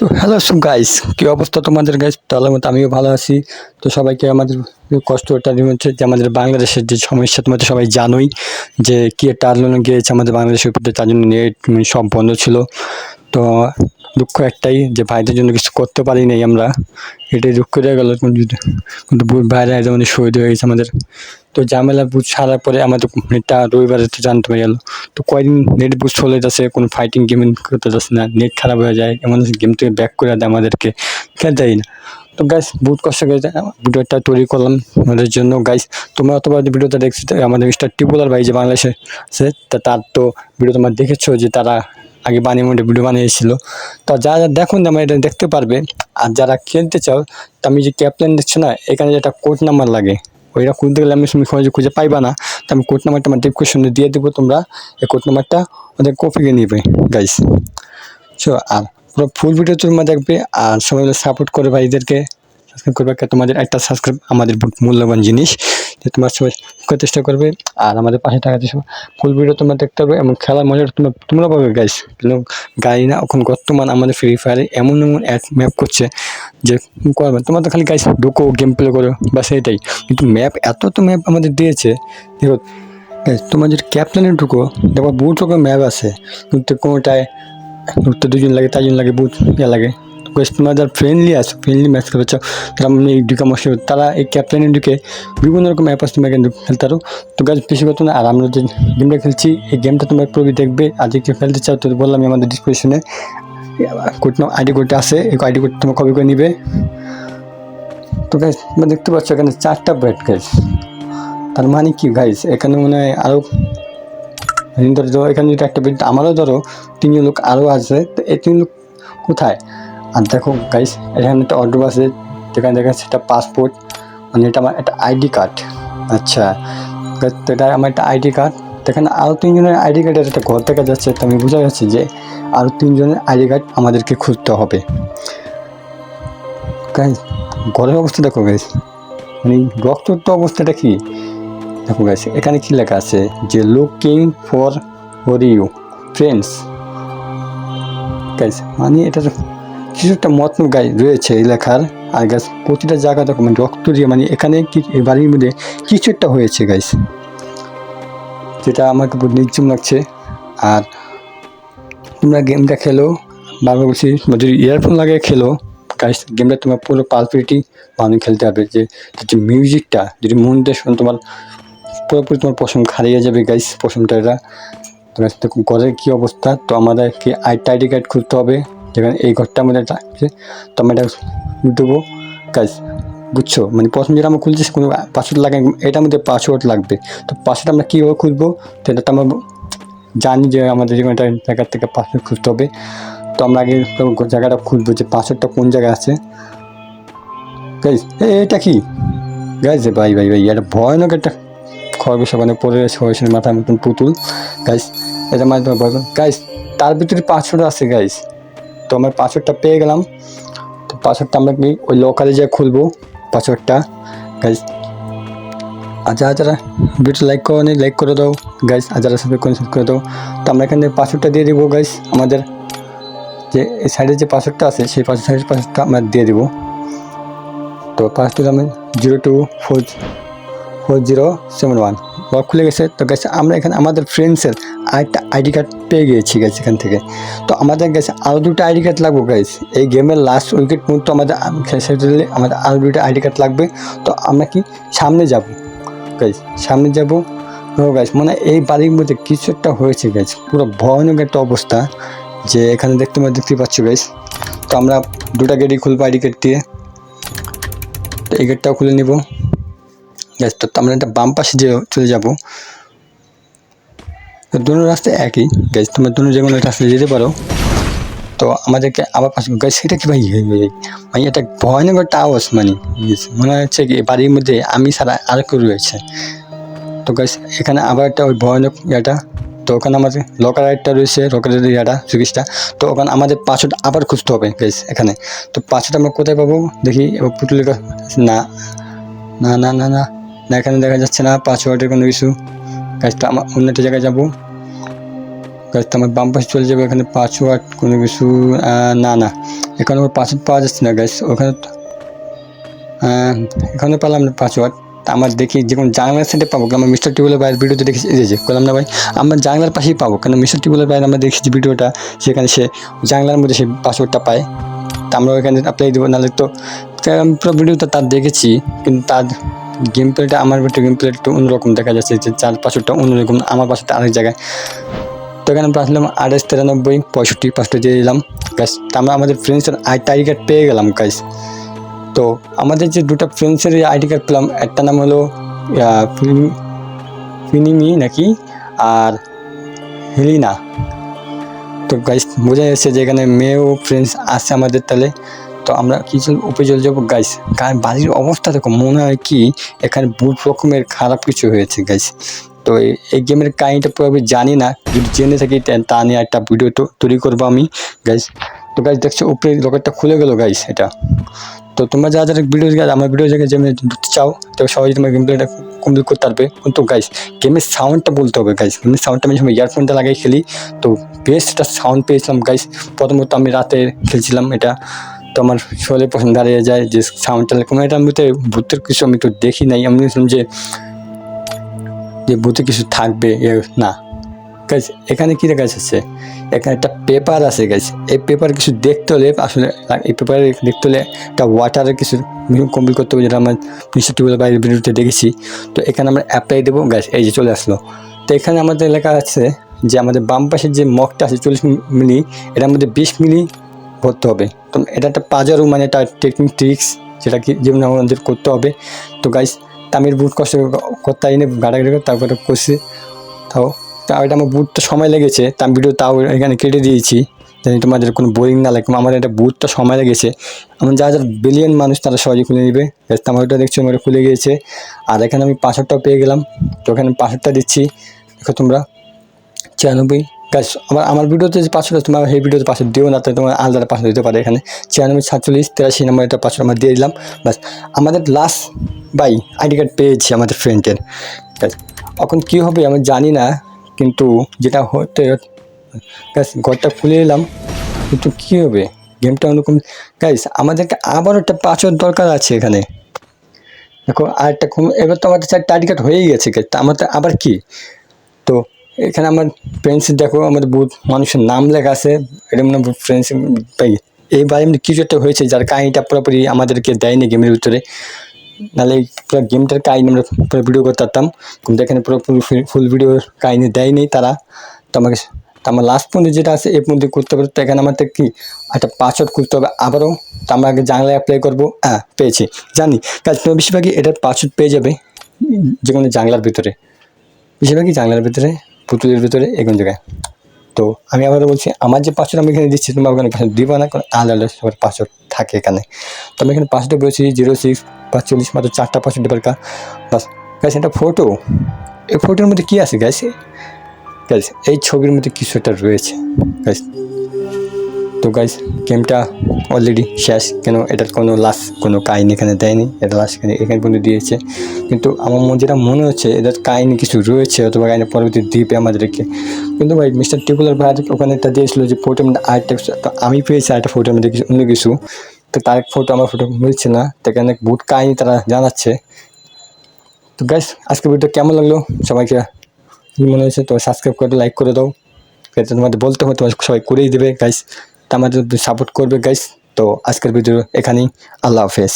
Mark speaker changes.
Speaker 1: তো হ্যালো সব গাইস কী অবস্থা তোমাদের গাইস তাহলে মতো আমিও ভালো আছি। তো সবাইকে আমাদের কষ্টটা হচ্ছে যে আমাদের বাংলাদেশের যে সমস্যা, তোমাদের সবাই জানোই যে কী একটা আন্দোলন গিয়েছে আমাদের বাংলাদেশের উপর তার জন্য নেট বন্ধ ছিল। তো দুঃখ একটাই যে ভাইদের জন্য কিছু করতে পারি নাই আমরা। এটাই দুঃখ রয়ে গেল। কিন্তু ভাইরা যেমন শহীদ হয়ে গেছে আমাদের। তো ঝামেলা বুঝ ছাড়ার পরে আমাদের নেটটা রবিবারে তো জানতে পেরে গেল। তো কয়দিন নেট বুস্ট চলে যাচ্ছে, কোনো ফাইটিং গেম করতে যাচ্ছে না, নেট খারাপ হয়ে যায়, এমন গেম থেকে ব্যাক করে দেয় আমাদেরকে। খেলতে না। তো গাইস বহুত কষ্ট করে ভিডিওটা তৈরি করলাম আমাদের জন্য। গাইস তোমরা অথবা ভিডিওটা দেখছ, আমাদের মিস্টার টিপুলার ভাই যে বাংলাদেশে আছে, তা তার তো ভিডিও তোমরা দেখেছ যে তারা আগে বানিয়ে ভিডিও বানিয়েছিল। তো যা যা দেখুন আমার এটা দেখতে পারবে। আর যারা খেলতে চাও, তো আমি যে ক্যাপ্টেন দেখছ না, এখানে যেটা কোড নাম্বার লাগে, ওইটা খুঁজতে গেলে আমি তুমি খুঁজে খুঁজে পাইবা না। তো আমি কোড নাম্বারটা আমার ডিসক্রিপশনে দিয়ে দেবো তোমরা। এই কোড নাম্বারটা ওদের কপি কপিকে নিবে গাইস সো আর পুরো ফুল ভিডিও তোমরা দেখবে, আর সবাই সাপোর্ট করবে ভাইদেরকে। সাবস্ক্রাইব করবে তোমাদের একটা সাবস্ক্রাইব আমাদের মূল্যবান জিনিস। যে তোমার সবাই চেষ্টা করবে। আর আমাদের পাশে থাকার চেষ্টা ফুল ভিডিও তোমরা দেখতে পারবে এবং খেলার মজাটা তোমরা তোমরা পাবে গাইস কিন্তু গাড়ি না এখন বর্তমান আমাদের ফ্রি ফায়ারে এমন এমন অ্যাড ম্যাপ করছে যে করবে। তোমরা তো খালি গাইস ঢুকো গেম প্লে করো বা সেটাই কিন্তু ম্যাপ এত তো ম্যাপ আমাদের দিয়েছে। দেখো তোমার যদি ক্যাপ্টেনে ঢুকো দেখো বহুত রকম ম্যাপ আছে। কোনোটায় ঢুকতে দুজন লাগে, চারজন লাগে, বহুত ইয়ে লাগে। গাইস তোমরা যারা ফ্রেন্ডলি আছো ফ্রেন্ডলি ম্যাচ খেলতে তারা মানে ঢুকা মশলা তারা এই ক্যাপ্টেনে ঢুকে বিভিন্ন রকম অ্যাপ আছে তোমরা কিন্তু খেলতে পারো তো গাছ বেশি কথা না, আর আমরা যে গেমটা খেলছি, এই গেমটা তোমরা প্রবি দেখবে। যে কেউ খেলতে চাও, তো বললাম আমাদের ডিসক্রিপশনে কোড আইডি কোডটা আছে, এই আইডি কোড তোমরা কপি করে নিবে। তো গাইস তোমরা দেখতে পাচ্ছ, এখানে চারটা ব্যাট গাইস তার মানে কি গাইস এখানে মনে হয় আরও ধরো, এখানে যদি একটা বেড আমারও ধরো, তিনজন লোক আরও আছে, তো এই তিন লোক কোথায়? আর দেখো গাইস এখানে একটা অর্ডার আছে। যেখানে দেখা এটা পাসপোর্ট মানে এটা আমার একটা আইডি কার্ড আচ্ছা এটা আমার একটা আইডি কার্ড এখানে আরও তিনজনের আইডি কার্ডের একটা ঘর দেখা যাচ্ছে, তো আমি বোঝা যাচ্ছে যে আরও তিনজনের আইডি কার্ড আমাদেরকে খুঁজতে হবে। গাইস ঘরের অবস্থা দেখো গাইস মানে রক্ত অবস্থাটা কি? দেখো গাইস এখানে কি লেখা আছে? যে looking for for you friends মানে এটা কিছু একটা মতলব গাই রয়েছে এই লেখার। আর গাছ প্রতিটা জায়গা দেখো মানে রক্ত দিয়ে মানে এখানে এই বাড়ির মধ্যে কিছু একটা হয়েছে গাইস যেটা আমাকে নির্জম লাগছে। আর তোমরা গেমটা খেলো বারবার বলছি যদি ইয়ারফোন লাগে খেলো গাইস গেমটা তোমার পুরো পালপিটি ভালো খেলতে হবে। যে যে মিউজিকটা যদি মন দিয়ে শোনো তোমার পুরোপুরি তোমার পশম হারিয়ে যাবে গাইস পশমটা এটা তো guys, দেখুন ঘরের কী অবস্থা তো আমাদেরকে আইটা আইডি কার্ড খুলতে হবে। যেখানে এই ঘরটা আমাদের থাকছে তো আমরা এটা দেবো। গাইস বুঝছ? মানে প্রথম যেটা আমরা খুলছি, কোনো পাসওয়ার্ড লাগে এটার মধ্যে পাসওয়ার্ড লাগবে। তো পাসওয়ার্ড আমরা কীভাবে খুলবো? এটা তো আমরা জানি যে আমাদের যেখানে একটা জায়গার থেকে পাসওয়ার্ড খুঁজতে হবে। তো আমরা আগে জায়গাটা খুঁজবো যে পাসওয়ার্ডটা কোন জায়গায় আছে। গাইস এটা কি? গাইস ভাই ভাই ভাই, এটা ভয়ানক একটা খরগোশ ওখানে পড়ে রয়েছে মাথার মতন পুতুল। গাইস এটা মাঝে গাইস তার ভিতরে পাসওয়ার্ড আছে গাইস তো আমার পাসওয়ার্ডটা পেয়ে গেলাম। তো পাসওয়ার্ডটা আমরা ওই লোকালে যেয়ে খুলবো, পাসওয়ার্ডটা। গাইস আর যারা যারা ভিডিও লাইক করো নি লাইক করে দাও। গাইস আর যারা সাবস্ক্রাইব করে করে দাও। তো আমরা এখানে পাসওয়ার্ডটা দিয়ে দিব গাইস আমাদের যে এই সাইডে যে পাসওয়ার্ডটা আছে, সেই পাসওয়ার্ড সাইডের পাসওয়ার্ডটা আমরা দিয়ে দিব। তো পাসওয়ার্ড আমি zero two four four zero seven one lock খুলে গেছে। তো গেছে আমরা এখানে আমাদের ফ্রেন্ডসের আরেকটা আইডি কার্ড পেয়ে গিয়েছি গেছে এখান থেকে। তো আমাদের গেছে আরও দুটো আইডি কার্ড লাগবে গাইস এই গেমের লাস্ট উইকেট পর্যন্ত আমাদের, খেলে আমাদের আরও দুটো আইডি কার্ড লাগবে। তো আমরা কি সামনে যাব? গাইস সামনে যাব। গাইস মানে এই বাড়ির মধ্যে কিছু একটা হয়েছে গাইস পুরো ভয়ানক একটা অবস্থা যে এখানে দেখতে দেখতে পাচ্ছ গাইস তো আমরা দুটা গেটই খুলবো আইডি কার্ড দিয়ে। তো এই গেটটাও খুলে নিব। তো আমরা একটা বাম পাশে যে চলে যাব, তো দুটো রাস্তা একই। গ্যাস তোমরা দুটো যে কোনো রাস্তায় যেতে পারো। তো আমাদেরকে আবার পাশে গ্যাস সেটা কি ভাই? ভাই এটা ভয়ানক একটা আওয়াজ মানে মনে হচ্ছে কি বাড়ির মধ্যে আমি ছাড়া আর কেউ রয়েছে। তো গ্যাস এখানে আবার একটা ওই ভয়ানক ইয়েটা, তো ওখানে আমাদের লকার একটা রয়েছে লকারের ইয়াটা, সুইচটা। তো ওখানে আমাদের পাসওয়ার্ড আবার খুঁজতে হবে গ্যাস এখানে। তো পাসওয়ার্ড আমরা কোথায় পাবো? দেখি, এবার পুটুলের কাছে না না না না না। না, এখানে দেখা যাচ্ছে না পাসওয়ার্ডের কোনো ইস্যু কাজটা আমার অন্য একটা জায়গায় যাব। গাছ তো আমার বাম পাশে চলে যাবে, এখানে পাসওয়ার্ড কোনো কিছু না না। এখানে আমার পাসওয়ার্ড পাওয়া যাচ্ছে না গাছ ওখানে এখানে পেলাম না পাসওয়ার্ড আমার দেখি যে কোনো জানলার সাইডে পাবো আমার মিস্টার টিউবেলের বাইরের ভিডিওতে দেখেছি? যে করলাম না ভাই। আমরা জানলার পাশেই পাবো কারণ মিস্টার টিউবেলের বাইরে আমরা দেখেছি ভিডিওটা সেখানে সে জানলার মধ্যে সেই পাসওয়ার্ডটা পায়। তা আমরা ওখানে অ্যাপ্লাই দেবো, নাহলে তো পুরো ভিডিওটা তার দেখেছি, কিন্তু তার গেম প্লেটা আমার একটু গেম প্লে একটু অন্যরকম দেখা যাচ্ছে যে চার পাসওয়ার্ডটা অন্যরকম, আমার পাসওয়ার্ডটা আরেক জায়গায়। তো এখানে আসলাম আঠাশ তিরানব্বই, পঁয়ষট্টি পাঁচটা দিয়ে দিলাম। গাছ আমরা আমাদের ফ্রেন্ডসের আইডি কার্ড পেয়ে গেলাম গাছ তো আমাদের যে দুটো ফ্রেন্ডসের আইডি কার্ড পেলাম, একটা নাম হলো ফিনিমি নাকি, আর হেলিনা। তো গাইস বোঝা যাচ্ছে যে এখানে মেয়েও ফ্রেন্ডস আছে আমাদের তাহলে তো আমরা কিছু উপরে চলে যাব গাইস বাড়ির অবস্থা দেখো, মনে হয় কি, এখানে বহুত রকমের খারাপ কিছু হয়েছে গাইস তো এই- গেমের কাহিনিটা পুরো আমি জানি না, যদি জেনে থাকি, তা- নিয়ে একটা ভিডিও তো তৈরি করব আমি গাইস তো গাইস দেখছ উপরে লকেটটা খুলে গেল গাইস এটা। তো তোমরা যারা যারা ভিডিও গাছ আমার ভিডিও জায়গায় যেমন ঢুকতে চাও, তো সবাই তোমার গেম প্লেটা কমপ্লিট করতে পারবে। কিন্তু গাইস গেমের সাউন্ডটা বলতে হবে গাইস গেমের সাউন্ডটা আমি সময় ইয়ারফোনটা লাগাই খেলি। তো বেশ একটা সাউন্ড পেয়েছিলাম গাইস প্রথমত আমি রাতে খেলছিলাম এটা। তো আমার শোলে পছন্দ দাঁড়িয়ে যায়, যে সাউন্ডটা কোনো এটা আমি তো ভূতের কিছু আমি তো দেখি নাই, আমি ভেবেছিলাম যে যে ভূতে কিছু থাকবে না। গাইস এখানে কী দেখা যাচ্ছে এখানে একটা পেপার আছে গাইস এই পেপার কিছু দেখতে হলে, আসলে এই পেপারে দেখতে হলে একটা ওয়াটারের কিছু কমপ্লিট করতে হবে, যেটা আমার টিউবের বাইরে ভিডিওতে দেখেছি। তো এখানে আমরা অ্যাপ্লাই দেবো গাইস এই যে চলে আসলো। তো এখানে আমাদের এলাকা আছে যে, আমাদের বাম পাশের যে মগটা আছে, চল্লিশ মিলি এটার মধ্যে বিশ মিলি ভরতে হবে। তো এটা একটা পাজারও মানে একটা টেকনিক ট্রিক্স যেটা কি যেমন আমাদের করতে হবে। তো গাইস তামির বুট কষ্ট করতে আইনে গাড়াগাড়ি করে তারপরে করছি। তাও তাও এটা আমার বুটটা সময় লেগেছে, তা ভিডিও তাও এখানে কেটে দিয়েছি। জানি তোমাদের কোনো বোরিং না লাগে, আমার এটা বুটটা সময় লেগেছে। আমার যা যা বিলিয়ন মানুষ তারা সহজে খুলে নেবে। আমার ওটা দেখছ, আমার খুলে গিয়েছে। আর এখানে আমি পাসওয়ার্ডটাও পেয়ে গেলাম। তো এখানে পাসওয়ার্ডটা দিচ্ছি। দেখো তোমরা, ছিয়ানব্বই গাছ আমার আমার ভিডিওতে যে পাসওয়ার্ড তোমার সেই ভিডিওতে পাসওয়ার্ড দিও না তো তোমার আলাদা পাসওয়ার্ড দিতে পারে এখানে। ছিয়ানব্বই, সাতচল্লিশ, তেরাশি নম্বর একটা পাসওয়ার্ড আমরা দিয়ে দিলাম। বাস আমাদের লাস্ট বাই আইডি কার্ড পেয়েছি আমাদের ফ্রেন্ডের এখন কী হবে আমি জানি না, কিন্তু যেটা হতে গাছ ঘরটা খুলে এলাম কিন্তু কী হবে? গেমটা অনুকম গাইস আমাদেরকে আবার একটা পাসওয়ার্ড দরকার আছে এখানে। দেখো আর একটা এবার তো আমাদের চারটা আইডি কার্ড হয়েই গেছে। আমাদের আবার কি? তো এখানে আমার ফ্রেন্ডস দেখো, আমাদের বহুত মানুষের নাম লেখা আছে। এটা মানে ফ্রেন্ডস পাই এইবার এমনি কিছু একটা হয়েছে, যার কাহিনিটা পুরোপুরি আমাদেরকে দেয়নি গেমের ভিতরে। নাহলে পুরো গেমটার কাহিনি আমরা পুরো ভিডিও করতে পারতাম কিন্তু এখানে পুরোপুরি ফুল ভিডিওর কাহিনি দেয়নি তারা। তো আমাকে তো আমার লাস্ট পর্যন্ত যেটা আছে এই পর্যন্ত করতে পারব তো এখানে আমাদের কি? একটা পাসওয়ার্ড করতে হবে আবারও। তো আমরা আগে জানলায় অ্যাপ্লাই করব। হ্যাঁ পেয়েছি। জানি। কাজ তোমার বেশিরভাগই এটার পাসওয়ার্ড পেয়ে যাবে যে কোনো জানলার ভিতরে। বেশিরভাগই জানলার ভিতরে। পুতুলের ভিতরে এগুলো জায়গায়। তো আমি আবার বলছি, আমার যে পাসওয়ার্ড আমি এখানে দিচ্ছি, তোমার ওখানে পাসওয়ার্ড দিবা না কারণ আলাদা আলাদা সবার পাসওয়ার্ড থাকে এখানে। তো আমি এখানে পাসওয়ার্ড বলেছি জিরো সিক্স পাঁচচল্লিশ, মাত্র চারটা পাসওয়ার্ড দরকার। বাস গাছ এটা ফটো এই ফটোর মধ্যে কী আছে গাছ গাছ এই ছবির মধ্যে কিছু একটা রয়েছে। গ্যাস তো গাইস গেমটা অলরেডি শেষ। কেন? এটার কোনো লাস্ট কোনো কাহিনি এখানে দেয়নি। এটা লাস্ট এখানে এখানে পর্যন্ত দিয়েছে। কিন্তু আমার মনে যেটা মনে হচ্ছে, এটার কাহিনি কিছু রয়েছে, অথবা কাহিনি পরবর্তী দ্বীপে আমাদেরকে। কিন্তু ভাই মিস্টার টিপুলার ভাই ওখানে একটা দিয়েছিল যে ফটোর মধ্যে আরেকটা তো আমি পেয়েছি আরেকটা মধ্যে কিছু অন্য কিছু। তো তার ফটো আমার ফটো মিলছে না। তো এখানে বহুত কাহিনি তারা জানাচ্ছে। তো গাইস আজকে ভিডিওটা কেমন লাগল? সবাইকে মনে হয়েছে, তো সাবস্ক্রাইব করে লাইক করে দাও। তোমাদের বলতে হবে তোমার সবাই করেই দেবে। গাইস তো আমাদের সাপোর্ট করবে গাইস তো আজকের ভিডিও এখানেই। আল্লাহ হাফেজ।